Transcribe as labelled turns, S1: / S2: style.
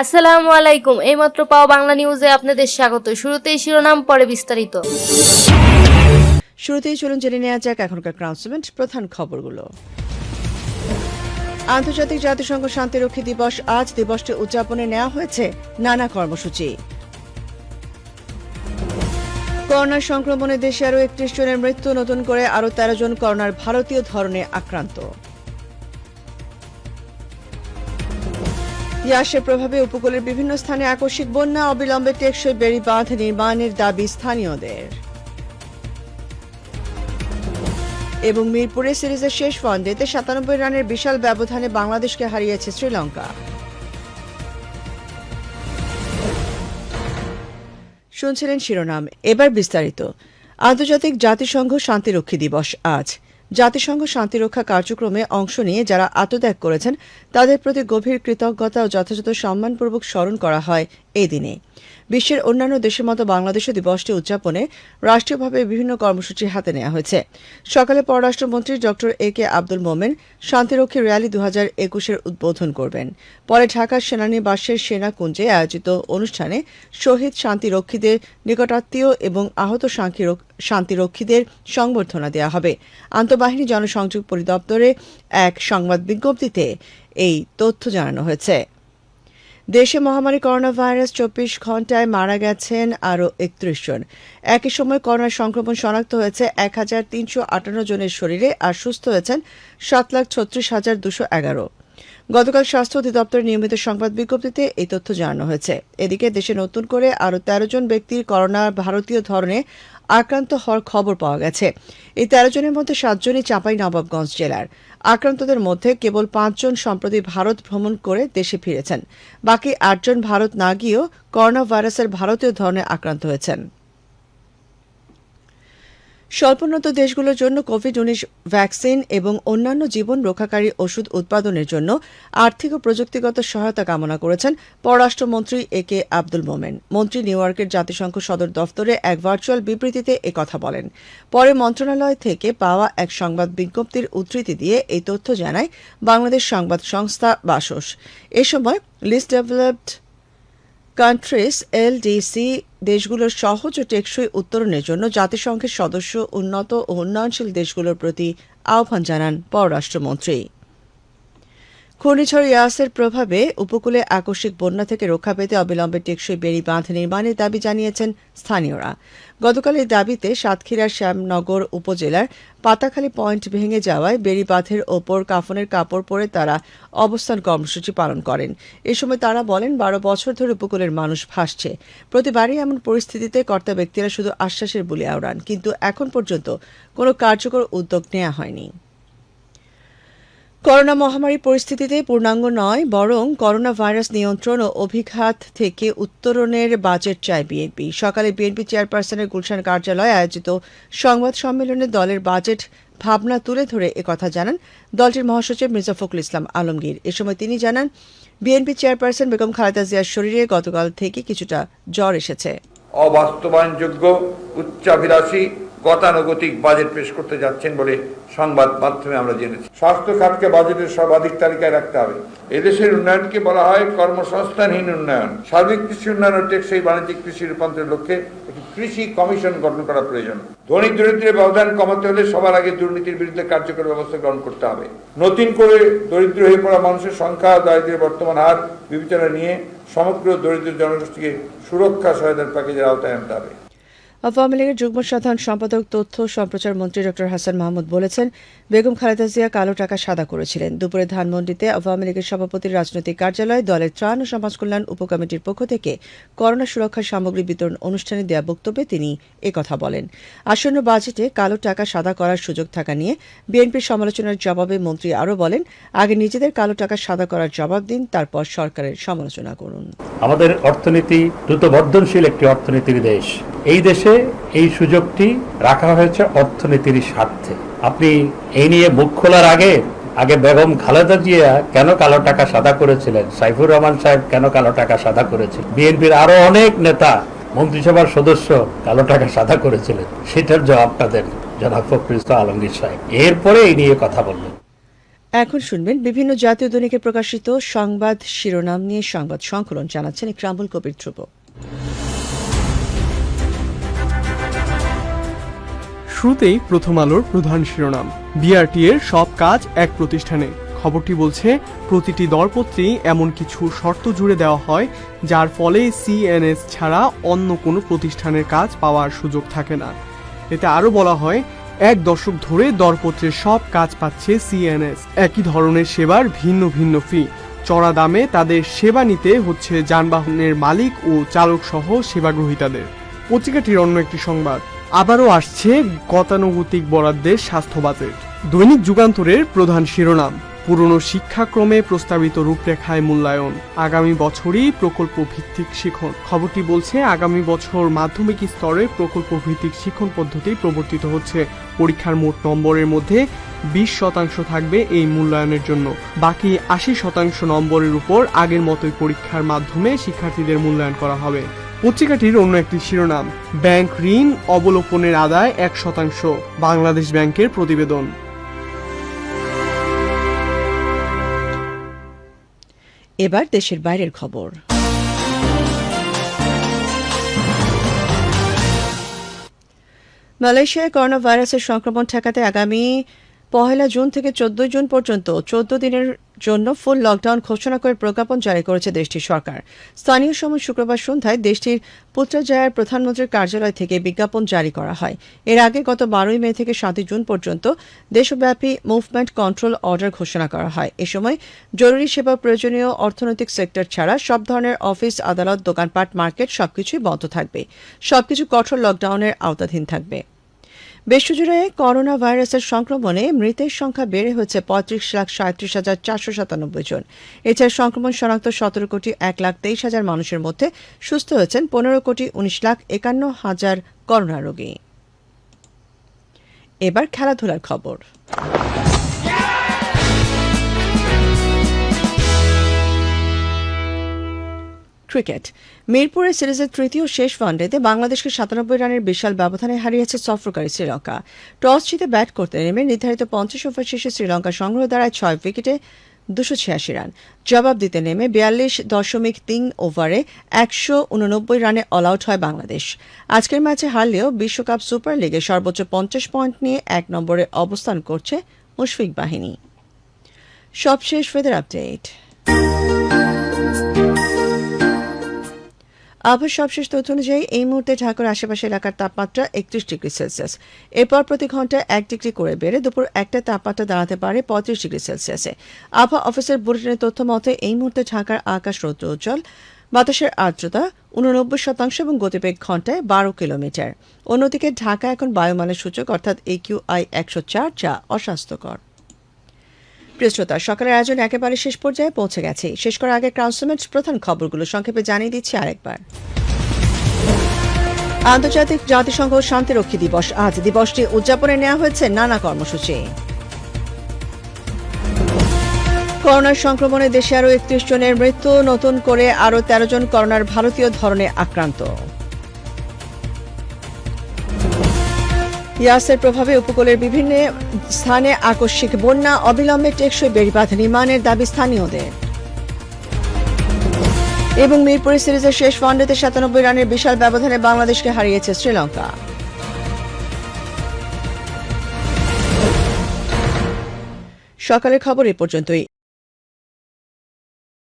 S1: আসসালামু আলাইকুম। এইমাত্র পাওয়া বাংলা নিউজে আপনাদের স্বাগত। শুরুতেই শিরোনাম, পরে বিস্তারিত।
S2: শুরুতেই চলুন জেনে নেওয়া যাক এখনকার ক্রাউন্সমেন্ট প্রধান খবরগুলো। আন্তর্জাতিক জাতিসংঘ শান্তিরক্ষী দিবস আজ দিবসটি উদযাপনে নেওয়া হয়েছে নানা কর্মসূচি। করোনা সংক্রমণে দেশে আরও একত্রিশ জনের মৃত্যু, নতুন করে আরও তেরো জন করোনার ভারতীয় ধরনে আক্রান্ত। ইয়াসের প্রভাবে উপকূলের বিভিন্ন স্থানে আকস্মিক বন্যা অবিলম্বে টেকসই বেড়ি বাঁধ নির্মাণের দাবি স্থানীয়দের। এবং মিরপুরে সিরিজের শেষ ওয়ানডেতে সাতানব্বই রানের বিশাল ব্যবধানে বাংলাদেশকে হারিয়েছে শ্রীলঙ্কা। শুনছিলেন শিরোনাম। এবার বিস্তারিত। আন্তর্জাতিক জাতিসংঘ শান্তিরক্ষী দিবস আজ। জাতিসংঘ শান্তিরক্ষা কার্যক্রমে অংশ নিয়ে যারা আত্মত্যাগ করেছেন, তাদের প্রতি গভীর কৃতজ্ঞতা ও যথাযথ সম্মানপূর্বক স্মরণ করা হয়। এই দিনে। বিশ্বের অন্যান্য দেশের মতো বাংলাদেশও দিবসটি উদযাপনে রাষ্ট্রীয়ভাবে বিভিন্ন কর্মসূচি হাতে নেওয়া হয়েছে। সকালে পররাষ্ট্রমন্ত্রী ড এ কে আব্দুল মোমেন শান্তিরক্ষী র্যালি দু হাজার একুশের উদ্বোধন করবেন। পরে ঢাকার সেনানিবাসের সেনা কুঞ্জে আয়োজিত অনুষ্ঠানে শহীদ শান্তিরক্ষীদের নিকটাত্মীয় এবং আহত শান্তিরক্ষীদের সংবর্ধনা দেওয়া হবে। আন্তঃবাহিনী জনসংযোগ পরিদপ্তরে এক সংবাদ বিজ্ঞপ্তিতে এই তথ্য জানানো হয়েছে। দেশে মহামারী করোনা ভাইরাস চব্বিশ ঘন্টায় মারা গেছেন আরও একত্রিশ জন। একই সময় করোনা সংক্রমণ শনাক্ত হয়েছে এক হাজার তিনশো আটান্ন জনের শরীরে আর সুস্থ হয়েছেন সাত লাখ ছত্রিশ হাজার দুশো এগারো। গতকাল স্বাস্থ্য অধিদপ্তরের নিয়মিত সংবাদ বিজ্ঞপ্তিতে এই তথ্য জানানো হয়েছে। এদিকে দেশে নতুন করে আরও তেরো জন ব্যক্তির করোনা ভারতীয় ধরনে আক্রান্ত হওয়ার খবর পাওয়া গেছে। এই তেরো জনের মধ্যে সাতজনই চাঁপাই নবাবগঞ্জ জেলার। আক্রান্তদের মধ্যে কেবল পাঁচজন সম্প্রতি ভারত ভ্রমণ করে দেশে ফিরেছেন। বাকি আটজন ভারত না গিয়েও করোনা ভাইরাসের ভারতীয় ধরনে আক্রান্ত হয়েছেন। স্বল্পোন্নত দেশগুলোর জন্য কোভিড উনিশ ভ্যাকসিন এবং অন্যান্য জীবন রক্ষাকারী ওষুধ উৎপাদনের জন্য আর্থিক ও প্রযুক্তিগত সহায়তা কামনা করেছেন পররাষ্ট্রমন্ত্রী এ কে আব্দুল মোমেন। মন্ত্রী নিউ ইয়র্কের জাতিসংঘ সদর দফতরে এক ভার্চুয়াল বিবৃতিতে কথা বলেন। পরে মন্ত্রণালয় থেকে পাওয়া এক সংবাদ বিজ্ঞপ্তির উদ্ধৃতি দিয়ে এই তথ্য জানায় বাংলাদেশ সংবাদ সংস্থা বাসস। এ সময় লিস্ট ডেভেলপড কান্ট্রিজ এলডিসি দেশগুলোর সহজ ও টেকসই উত্তরণের জন্য জাতিসংঘের সদস্য উন্নত ও উন্নয়নশীল দেশগুলোর প্রতি আহ্বান জানান পররাষ্ট্রমন্ত্রী। ঘূর্ণিঝড় ইয়াসের প্রভাবে উপকূলে আকস্মিক বন্যা থেকে রক্ষা পেতে অবিলম্বে টেকসই বেড়ি বাঁধ নির্মাণের দাবি জানিয়েছেন স্থানীয়রা। গতকাল এই দাবিতে সাতক্ষীরার শ্যামনগর উপজেলার পাতাখালী পয়েন্ট ভেঙে যাওয়ায় বেড়ি বাঁধের ওপর কাফনের কাপড় পরে তারা অবস্থান কর্মসূচি পালন করেন। এ সময় তারা বলেন, বারো বছর ধরে উপকূলের মানুষ ভাসছে। প্রতিবারই এমন পরিস্থিতিতে কর্তা ব্যক্তিরা শুধু আশ্বাসের বুলি আওড়ান, কিন্তু এখন পর্যন্ত কোনো কার্যকর উদ্যোগ নেওয়া হয়নি। করোনা মহামারী পরিস্থিতিতে পূর্ণাঙ্গ নয়, বরং করোনা ভাইরাস নিয়ন্ত্রণ ও অভিঘাত থেকে উত্তরণের বাজেট চায় বিএনপি। সকালে বিএনপি চেয়ারপারসনের গুলশান কার্যালয়ে আয়োজিত সংবাদ সম্মেলনে দলের বাজেট ভাবনা তুলে ধরে একথা জানান দলটির মহাসচিব মির্জা ফখরুল ইসলাম আলমগীর। এ সময় তিনি জানান, বিএনপি চেয়ারপারসন বেগম খালেদা জিয়ার শরীরে গতকাল থেকে কিছুটা জ্বর এসেছে।
S3: অবাস্তবায়নযোগ্য, উচ্চাভিলাষী গতানুগতিক বাজেট পেশ করতে যাচ্ছেন বলে সংবাদ মাধ্যমে আমরা জেনেছি। স্বাস্থ্য খাতকে বাজেটের সর্বাধিক তালিকায় রাখতে হবে। এদেশের উন্নয়নকে বলা হয় কর্মসংস্থানহীন উন্নয়ন। সার্বিক কৃষি উন্নয়ন ও টেকসই বাণিজ্যিক কৃষি রূপান্তরের লক্ষ্যে একটি কৃষি কমিশন গঠন করা প্রয়োজন। ধনী দরিদ্রের ব্যবধান কমাতে হলে সবার আগে দুর্নীতির বিরুদ্ধে কার্যকর ব্যবস্থা গ্রহণ করতে হবে। নতুন করে দরিদ্র হয়ে পড়া মানুষের সংখ্যা দারিদ্রের বর্তমান হার বিবেচনা নিয়ে সমগ্র দরিদ্র জনগোষ্ঠীকে সুরক্ষা সহায়তার প্যাকেজের আওতায় আনতে হবে।
S2: আওয়ামী লীগের যুগ্ম সাধারণ সম্পাদক, তথ্য সম্প্রচার মন্ত্রী ড. হাসান মাহমুদ বলেছেন, বেগম খালেদা জিয়া কালো টাকা সাদা করেছিলেন। দুপুরে ধানমন্ডিতে আওয়ামী লীগের সভাপতির রাজনৈতিক কার্যালয়ে দলের ত্রাণ ও সমাজ কল্যাণ উপকমিটির পক্ষ থেকে করোনা সুরক্ষা সামগ্রী বিতরণ অনুষ্ঠানে দেওয়া বক্তব্যে তিনি একথা বলেন। আসন্ন বাজেটে কালো টাকা সাদা করার সুযোগ থাকা নিয়ে বিএনপির সমালোচনার জবাবে মন্ত্রী আরও বলেন, আগে নিজেদের কালো টাকা সাদা করার জবাব দিন, তারপর সরকারের সমালোচনা করুন।
S4: আমাদের অর্থনীতি দ্রুত বর্ধনশীল একটি অর্থনীতির দেশ। এই দেশে এই সুযোগটি রাখা হয়েছে অর্থনীতির স্বার্থে। আপনি এই নিয়ে মুখ খোলার আগে আগে বেগম খালেদা জিয়া কেন কালো টাকা সাদা করেছিলেন? সাইফুর রহমান সাহেব কেন কালো টাকা সাদা করেছিলেন? বিএনপির আরও অনেক নেতা, মন্ত্রিসভার সদস্য কালো টাকা সাদা করেছিলেন। সেটার জবাব তাদের জনাব ফখরুল আলমগীর সাহেব। এরপরে এই নিয়ে কথা বললেন
S2: এখন শুনবেন বিভিন্ন জাতীয় দৈনিকে প্রকাশিত সংবাদ শিরোনাম নিয়ে সংবাদ সংকলন জানাচ্ছেন ইকরামুল কবির ধ্রুব।
S5: শুরুতেই প্রথম আলোর প্রধান শিরোনাম। বিআরটি এর সব কাজ এক প্রতিষ্ঠানে। খবরটি বলছে, প্রতিটি দরপত্রেই এমন কিছু শর্ত জুড়ে দেওয়া হয়, যার ফলে সিএনএস ছাড়া অন্য কোনো প্রতিষ্ঠানের কাজ পাওয়ার সুযোগ থাকে না। এতে আরও বলা হয়, এক দশক ধরে দরপত্রের সব কাজ পাচ্ছে সিএনএস একই ধরনের সেবার ভিন্ন ভিন্ন ফি চড়া দামে তাদের সেবা নিতে হচ্ছে যানবাহনের মালিক ও চালক সহ সেবাগ্রহীতাদের। পত্রিকাটির অন্য একটি সংবাদ। আবারও আসছে গতানুগতিক বরাদ্দের স্বাস্থ্য বাজেট। দৈনিক যুগান্তরের প্রধান শিরোনাম, পুরনো শিক্ষাক্রমে প্রস্তাবিত রূপরেখায় মূল্যায়ন, আগামী বছরই প্রকল্প ভিত্তিক শিখন। খবরটি বলছে, আগামী বছর মাধ্যমিক স্তরে প্রকল্প ভিত্তিক শিক্ষণ পদ্ধতি প্রবর্তিত হচ্ছে। পরীক্ষার মোট নম্বরের মধ্যে বিশ শতাংশ থাকবে এই মূল্যায়নের জন্য। বাকি আশি শতাংশ নম্বরের উপর আগের মতোই পরীক্ষার মাধ্যমে শিক্ষার্থীদের মূল্যায়ন করা হবে। পত্রিকাটির অন্য একটি শিরোনাম, ব্যাংক ঋণ অবলোপনের আদায় এক শতাংশ, বাংলাদেশ ব্যাংকের প্রতিবেদন।
S2: এবার দেশের বাইরের খবর। মালয়েশিয়ায় করোনা ভাইরাসের সংক্রমণ ঠেকাতে আগামী পহেলা জুন থেকে চোদ্দই জুন পর্যন্ত চোদ্দ দিনের জন্য ফুল লকডাউন ঘোষণা করে প্রজ্ঞাপন জারি করেছে দেশটির সরকার। স্থানীয় সময় শুক্রবার সন্ধ্যায় দেশটির পুত্রাজায়ার প্রধানমন্ত্রীর কার্যালয় থেকে বিজ্ঞাপন জারি করা হয়। এর আগে গত বারোই মে থেকে সাতই জুন পর্যন্ত দেশব্যাপী মুভমেন্ট কন্ট্রোল অর্ডার ঘোষণা করা হয়। এ সময় জরুরি সেবা প্রয়োজনীয় অর্থনৈতিক সেক্টর ছাড়া সব ধরনের অফিস, আদালত, দোকানপাট, মার্কেট সবকিছুই বন্ধ থাকবে। সবকিছু কঠোর লকডাউনের আওতাধীন থাকবে। বিশ্বজুড়ে করোনা ভাইরাসের সংক্রমণে মৃতের সংখ্যা বেড়ে হচ্ছে পঁয়ত্রিশ লাখ সাঁত্রিশ হাজার চারশো সাতানব্বই জন। এছাড়া সংক্রমণ শনাক্ত সতেরো কোটি এক লাখ তেইশ হাজার মানুষের মধ্যে সুস্থ হয়েছেন পনেরো কোটি উনিশ লাখ একান্ন হাজার করোনা রোগী। এবার খেলাধুলার খবর। ক্রিকেট। মিরপুরের সিরিজের তৃতীয় শেষ ওয়ানডেতে বাংলাদেশকে সাতানব্বই রানের বিশাল ব্যবধানে হারিয়েছে সফরকারী শ্রীলঙ্কা। টস জিতে ব্যাট করতে নেমে নির্ধারিত পঞ্চাশ ওভার শেষে শ্রীলঙ্কা সংগ্রহ দাঁড়ায় ছয় উইকেটে দুশো ছিয়াশি রান। জবাব দিতে নেমে বিয়াল্লিশ দশমিক তিন ওভারে একশো উননব্বই রানে অল আউট হয় বাংলাদেশ। আজকের ম্যাচে হারলেও বিশ্বকাপ সুপার লিগে সর্বোচ্চ পঞ্চাশ পয়েন্ট নিয়ে এক নম্বরে অবস্থান করছে মুশফিক বাহিনী। সবশেষ ওয়েদার আপডেট আবহাওয়ার সবশেষ তথ্য অনুযায়ী, এই মুহূর্তে ঢাকার আশেপাশে এলাকার তাপমাত্রা একত্রিশ ডিগ্রি সেলসিয়াস। এরপর প্রতি ঘন্টায় এক ডিগ্রি করে বেড়ে দুপুর একটা তাপমাত্রা দাঁড়াতে পারে পঁয়ত্রিশ ডিগ্রি সেলসিয়াসে। আবহাওয়া অফিসের বুলেটিনের তথ্য মতে, এই মুহূর্তে ঢাকার আকাশ রৌদ্র উজ্জ্বল বাতাসের আর্দ্রতা উননব্বই শতাংশ এবং গতিবেগ ঘন্টায় বারো কিলোমিটার। অন্যদিকে ঢাকা এখন বায়ুমানের সূচক, অর্থাৎ একিউআই একশো চার, যা অস্বাস্থ্যকর। প্রিয় শ্রোতা সকালের আয়োজন একেবারে শেষ পর্যায়ে পৌঁছে গেছে। শেষ করার আগে ক্রাউন্সমেন্টস প্রধান খবরগুলো সংক্ষেপে জানিয়ে দিচ্ছি আরেকবার। আন্তর্জাতিক জাতিসংঘ শান্তিরক্ষী দিবস। আজ দিবসটি উদযাপনে নেওয়া হয়েছে নানা কর্মসূচি। করোনার সংক্রমণে দেশে আরও একত্রিশ জনের মৃত্যু, নতুন করে আরও তেরো জন করোনার ভারতীয় ধরনে আক্রান্ত। ইয়াসের প্রভাবে উপকূলের বিভিন্ন স্থানে আকস্মিক বন্যা অবিলম্বে টেকসই বেড়িবাঁধ নির্মাণের দাবি স্থানীয়দের। এবং মিরপুর সিরিজের শেষ ওয়ানডেতে সাতানব্বই রানের বিশাল ব্যবধানে বাংলাদেশকে হারিয়েছে শ্রীলঙ্কা। সকালের খবর এ পর্যন্তই।